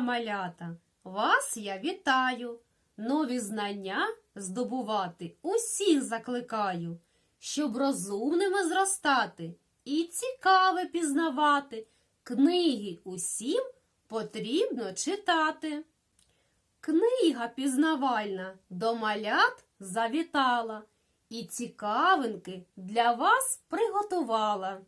малята! Вас я вітаю! Нові знання здобувати усіх закликаю, щоб розумними зростати і цікаве пізнавати. Книги усім потрібно читати. Книга пізнавальна до малят завітала і цікавинки для вас приготувала.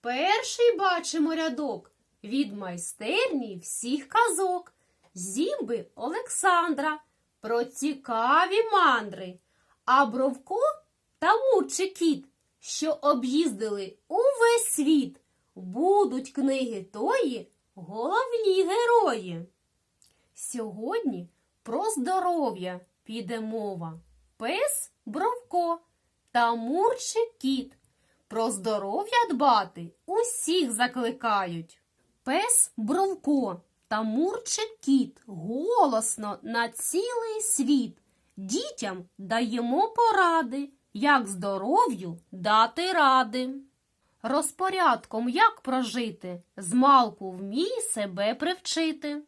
Перший бачимо рядок від майстерні всіх казок Зімби Олександра про цікаві мандри, а Бровко та Мурчий кіт, що об'їздили увесь світ, будуть книги тої головні герої. Сьогодні про здоров'я піде мова. Пес Бровко та Мурчий кіт. Про здоров'я дбати усіх закликають. Пес Бровко та Мурчик кіт голосно на цілий світ. Дітям даємо поради, як здоров'ю дати ради. Розпорядком як прожити, змалку вмій себе привчити.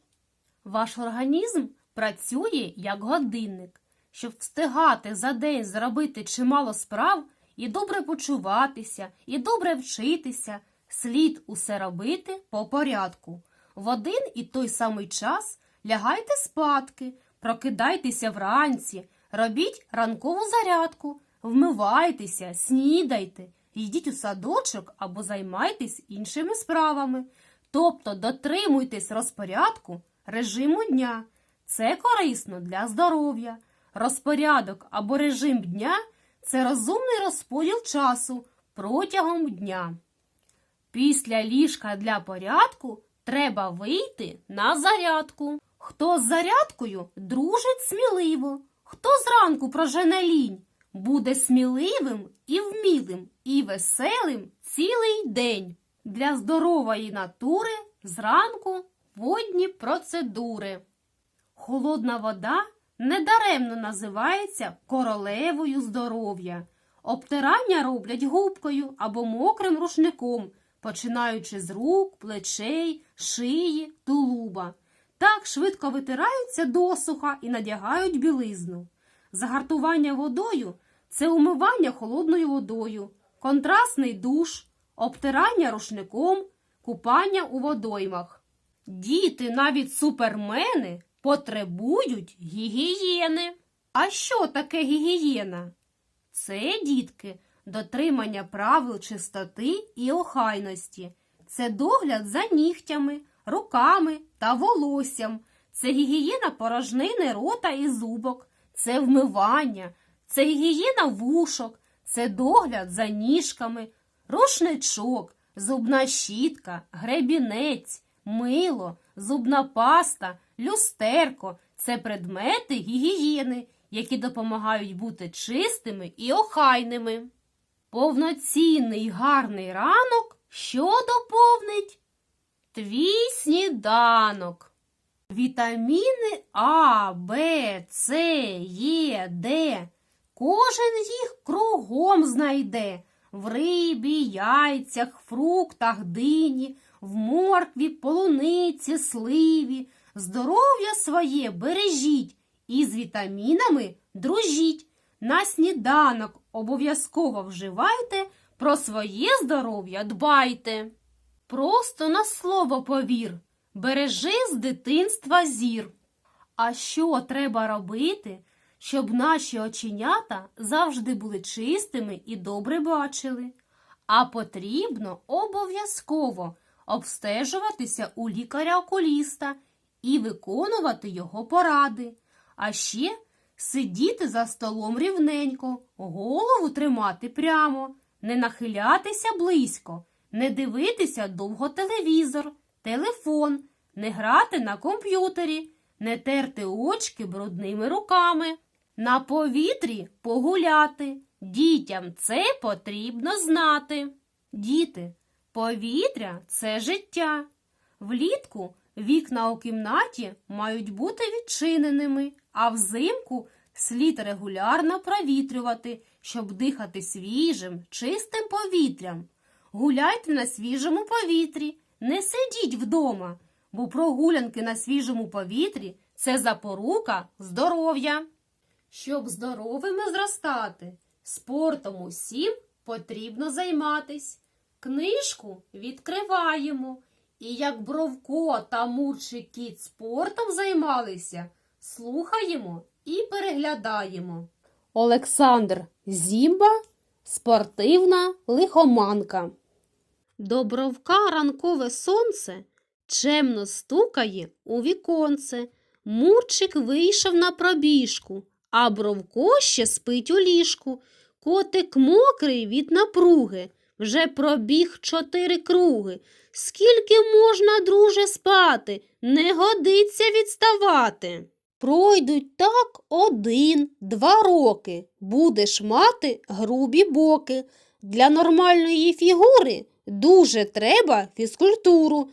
Ваш організм працює як годинник, щоб встигати за день зробити чимало справ і добре почуватися, і добре вчитися, слід усе робити по порядку. В один і той самий час лягайте спадки, прокидайтеся вранці, робіть ранкову зарядку, вмивайтеся, снідайте, йдіть у садочок або займайтесь іншими справами. Тобто дотримуйтесь розпорядку режиму дня. Це корисно для здоров'я. Розпорядок або режим дня це розумний розподіл часу протягом дня. Після ліжка для порядку треба вийти на зарядку. Хто з зарядкою дружить сміливо, хто зранку прожене лінь, буде сміливим і вмілим, і веселим цілий день. Для здорової натури зранку водні процедури. Холодна вода недаремно називається королевою здоров'я. Обтирання роблять губкою або мокрим рушником, починаючи з рук, плечей, шиї, тулуба. Так швидко витираються досуха і надягають білизну. Загартування водою це умивання холодною водою, контрастний душ, обтирання рушником, купання у водоймах. Діти, навіть супермени, потребують гігієни. А що таке гігієна? Це, дітки, дотримання правил чистоти і охайності. Це догляд за нігтями, руками та волоссям. Це гігієна порожнини рота і зубок, це вмивання, це гігієна вушок, це догляд за ніжками, рушничок, зубна щітка, гребінець, мило, зубна паста, люстерко це предмети гігієни, які допомагають бути чистими і охайними. Повноцінний гарний ранок що доповнить? Твій сніданок. Вітаміни А, Б, С, Е, Д. Кожен їх кругом знайде в рибі, яйцях, фруктах, дині, в моркві, полуниці, сливі. Здоров'я своє бережіть і з вітамінами дружіть. На сніданок обов'язково вживайте, про своє здоров'я дбайте. Просто на слово повір, бережи з дитинства зір. А що треба робити, щоб наші оченята завжди були чистими і добре бачили? А потрібно обов'язково обстежуватися у лікаря-окуліста і виконувати його поради. А ще сидіти за столом рівненько, голову тримати прямо, не нахилятися близько, не дивитися довго телевізор, телефон, не грати на комп'ютері, не терти очки брудними руками, на повітрі погуляти. Дітям це потрібно знати. Діти, повітря це життя. Влітку вікна у кімнаті мають бути відчиненими, а взимку слід регулярно провітрювати, щоб дихати свіжим, чистим повітрям. Гуляйте на свіжому повітрі, не сидіть вдома, бо прогулянки на свіжому повітрі це запорука здоров'я. Щоб здоровими зростати, спортом усім потрібно займатись. Книжку відкриваємо. І як Бровко та Мурчий кіт спортом займалися, слухаємо і переглядаємо. Олександр Зімба спортивна лихоманка. До Бровка ранкове сонце чемно стукає у віконце. Мурчик вийшов на пробіжку, а Бровко ще спить у ліжку. Котик мокрий від напруги, вже пробіг чотири круги. Скільки можна, друже, спати? Не годиться відставати. Пройдуть так один, два роки. Будеш мати грубі боки. Для нормальної фігури дуже треба фізкультуру.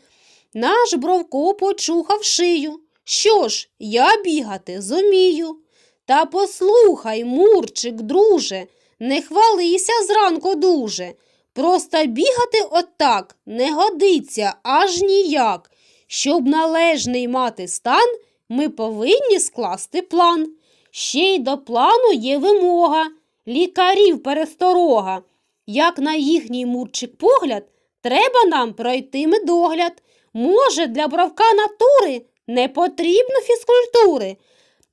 Наш Бровко почухав шию. Що ж, я бігати зумію. Та послухай, Мурчик, друже, не хвалися зранку дуже. Просто бігати отак не годиться аж ніяк. Щоб належний мати стан, ми повинні скласти план. Ще й до плану є вимога, лікарів пересторога. Як на їхній мурчик погляд, треба нам пройти медогляд. Може, для бровка натури не потрібно фізкультури.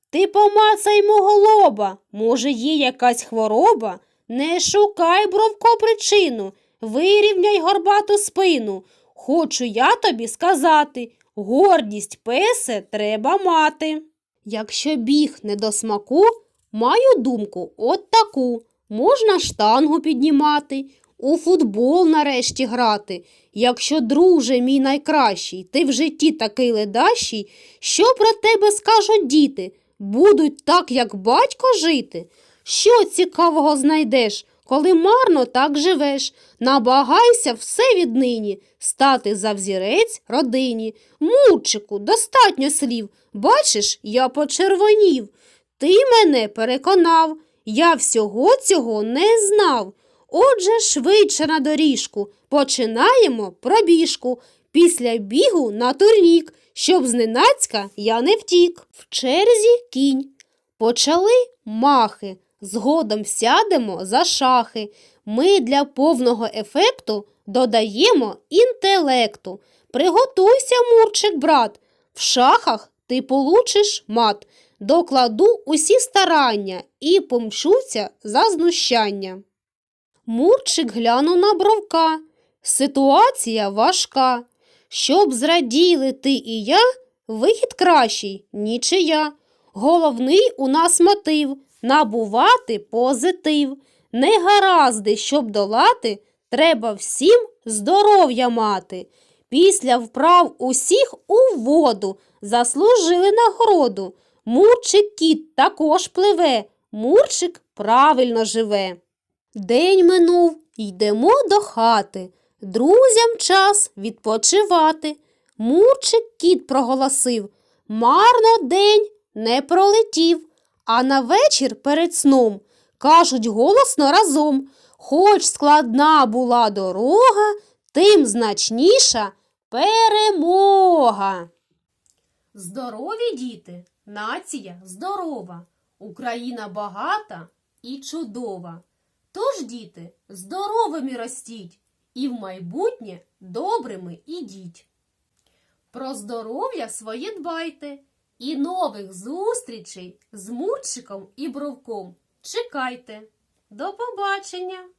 Ти помацай мого лоба, може, є якась хвороба? Не шукай, бровко, причину, вирівняй горбату спину. Хочу я тобі сказати, гордість песе треба мати. Якщо біг не до смаку, маю думку от таку. Можна штангу піднімати, у футбол нарешті грати. Якщо, друже мій найкращий, ти в житті такий ледащий, що про тебе скажуть діти? Будуть так, як батько жити? Що цікавого знайдеш, коли марно так живеш? Набагайся все віднині, стати за взірець родині. Мурчику, достатньо слів. Бачиш, я почервонів. Ти мене переконав, я всього цього не знав. Отже, швидше на доріжку, починаємо пробіжку. Після бігу на турнік, щоб зненацька я не втік. В черзі кінь. Почали махи, згодом сядемо за шахи. Ми для повного ефекту додаємо інтелекту. Приготуйся, Мурчик, брат. В шахах ти получиш мат. Докладу усі старання і помчуся за знущання. Мурчик глянув на бровка. Ситуація важка. Щоб зраділи ти і я, вихід кращий, нічия. Головний у нас мотив набувати позитив. Негаразди, щоб долати, треба всім здоров'я мати. Після вправ усіх у воду заслужили нагороду. Мурчик кіт також пливе, Мурчик правильно живе. День минув, йдемо до хати. Друзям час відпочивати. Мурчик кіт проголосив. Марно день не пролетів, а на вечір перед сном кажуть голосно разом. Хоч складна була дорога, тим значніша перемога. Здорові діти, нація здорова, Україна багата і чудова. Тож, діти, здоровими ростіть і в майбутнє добрими ідіть. Про здоров'я своє дбайте і нових зустрічей з Мурчиком і Бровком чекайте. До побачення!